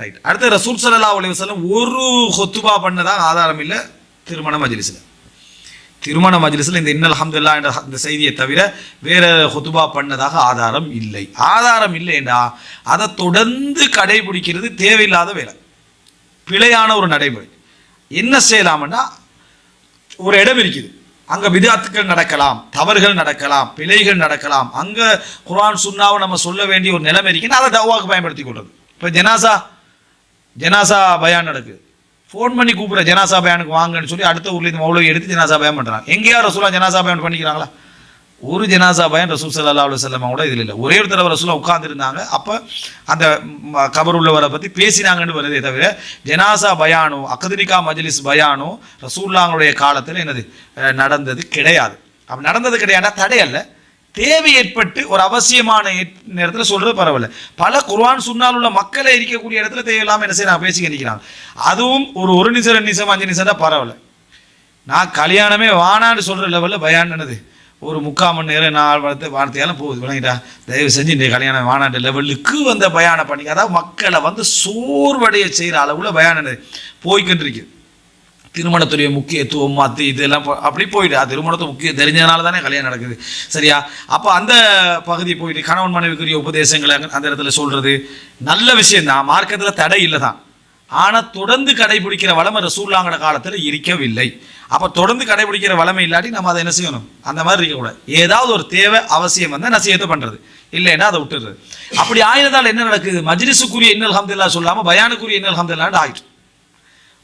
Right அடுத்து ரசூல் சல்லா அலைஹி ஒரு ஹொத்துபா பண்ணதாக ஆதாரம் இல்லை திருமண மஜ்லிஸில். திருமண மஜ்லிஸில் இந்த இன்னல் அஹமதுல்லா என்ற இந்த செய்தியை தவிர வேற ஹொத்துபா பண்ணதாக ஆதாரம் இல்லை. ஆதாரம் இல்லைண்டா அதை தொடர்ந்து கடைபிடிக்கிறது தேவையில்லாத வேலை. பிழையான ஒரு நடைமுறை. என்ன செய்யலாம்னா ஒரு இடம் இருக்குது. அங்கே விதாத்துக்கள் நடக்கலாம் தவறுகள் நடக்கலாம் பிழைகள் நடக்கலாம். அங்கே குரான் சுன்னாவை நம்ம சொல்ல வேண்டிய ஒரு நிலைமை இருக்குன்னு அதை தவாக்கு பயன்படுத்தி கொள்வது இப்போ ஜனாசா ஜனாசா பயான் நடக்குது. ஃபோன் பண்ணி கூப்பிட்ற ஜனாசா பயானுக்கு வாங்கன்னு சொல்லி அடுத்த ஊர்லேருந்து மௌலவி எடுத்து ஜனாசா பயான் பண்ணுறாங்க எங்கேயா ரசூலா ஜனாசா பயான் பண்ணிக்கிறாங்களா? ஒரு ஜனாசா பயான் ரசூல் சல்லா அலு வல்லம் கூட இதில் இல்லை. ஒரே ஒரு தடவை ரசூலா உட்காந்துருந்தாங்க அப்போ அந்த ம, கபர் உள்ளவரை பற்றி பேசினாங்கன்னு வருதே தவிர ஜனாசா பயானோ அகதனிகா மஜ்லிஸ் பயானோ ரசூல்லாங்களுடைய காலத்தில் என்னது? நடந்தது கிடையாது. அப்போ நடந்தது கிடையாதுன்னா தடையல்ல தேவை ஏற்பட்டு ஒரு அவசியமான நேரத்தில் சொல்கிறது பரவாயில்ல. பல குர்வான் சுன்னால் உள்ள மக்களை இருக்கக்கூடிய இடத்துல தேவையில்லாமல் என்ன செய்ய நான் பேசி நிற்கிறாங்க அதுவும் ஒரு ஒரு நிமிஷம் ரெண்டு நிமிஷம் அஞ்சு நிமிஷம் தான் பரவாயில்ல. நான் கல்யாணமே வானான்னு சொல்கிற லெவலில் பயானது ஒரு முக்கால் மணி நேரம் நாலு வளர்த்து வார்த்தையெல்லாம் போகுது. விளங்கிட்டா தயவு செஞ்சு இந்த கல்யாணம் வானாண்ட லெவலுக்கு வந்த பயானம் பண்ணி அதாவது மக்களை வந்து சோர்வடைய செய்கிற அளவில் பயானது என்னது? போய்கிட்டு இருக்குது திருமணத்துடைய முக்கியத்துவம் மத்து இதெல்லாம் போ- அப்படி போயிடு. அது திருமணத்தை முக்கியம் தெரிஞ்சதுனால தானே கல்யாணம் நடக்குது. சரியா? அப்போ அந்த பகுதி போயிட்டு கணவன் மனைவிக்குரிய உபதேசங்களை அந்த இடத்துல சொல்கிறது நல்ல விஷயந்தான் மார்க்கத்தில் தடை இல்லை தான் ஆனால் தொடர்ந்து கடைபிடிக்கிற வளமை ரசூல்லாங்கிற காலத்தில் இருக்கவில்லை. அப்போ தொடர்ந்து கடைபிடிக்கிற வளமை இல்லாட்டி நம்ம அதை என்ன செய்யணும்? அந்த மாதிரி இருக்கக்கூடாது. ஏதாவது ஒரு தேவை அவசியம் வந்தால் நசியத்தை பண்ணுறது இல்லைன்னா அதை விட்டுறது. அப்படி ஆயினதால் என்ன நடக்குது? மஜ்லிஸுக்குரிய இன்னல் ஹம்துல்லா சொல்லாமல் பயானுக்குரிய இன்னல் ஹம்துல்லான்னு ஆகிட்டு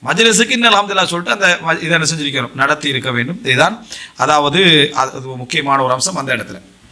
மஜ்லிஸுக்கு இன்னும் அலமதுல்லா சொல்லிட்டு அந்த இதை என்ன செஞ்சிருக்கிறோம்? நடத்தி இருக்க வேண்டும். இதுதான் அதாவது அது அது ஒரு முக்கியமான ஒரு அம்சம் அந்த இடத்துல.